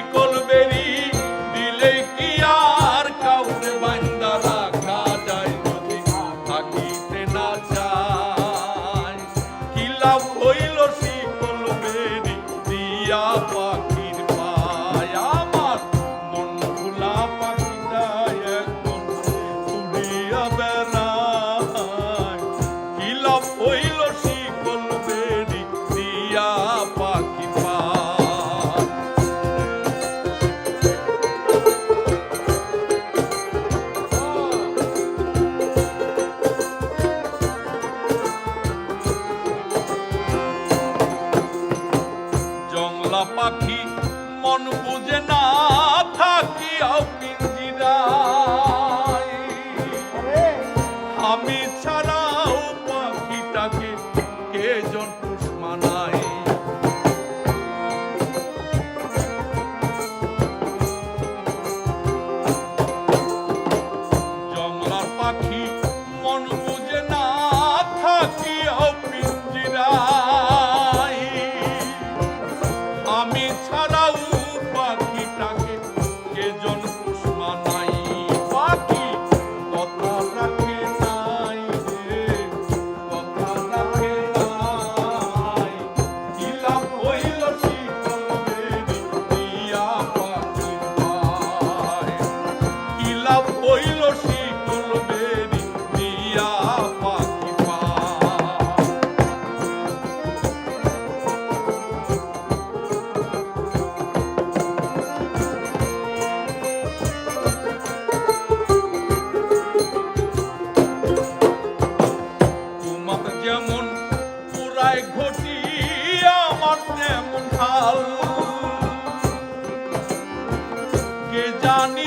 শিকল বেরি দিলে কি আর কাউরে বান্দা রাখা যায় যদি দিয়া পাক মন বুঝে না থাকি আমি ছাড়া প্রায় ঘটি আমার তেমন হাল কে জানি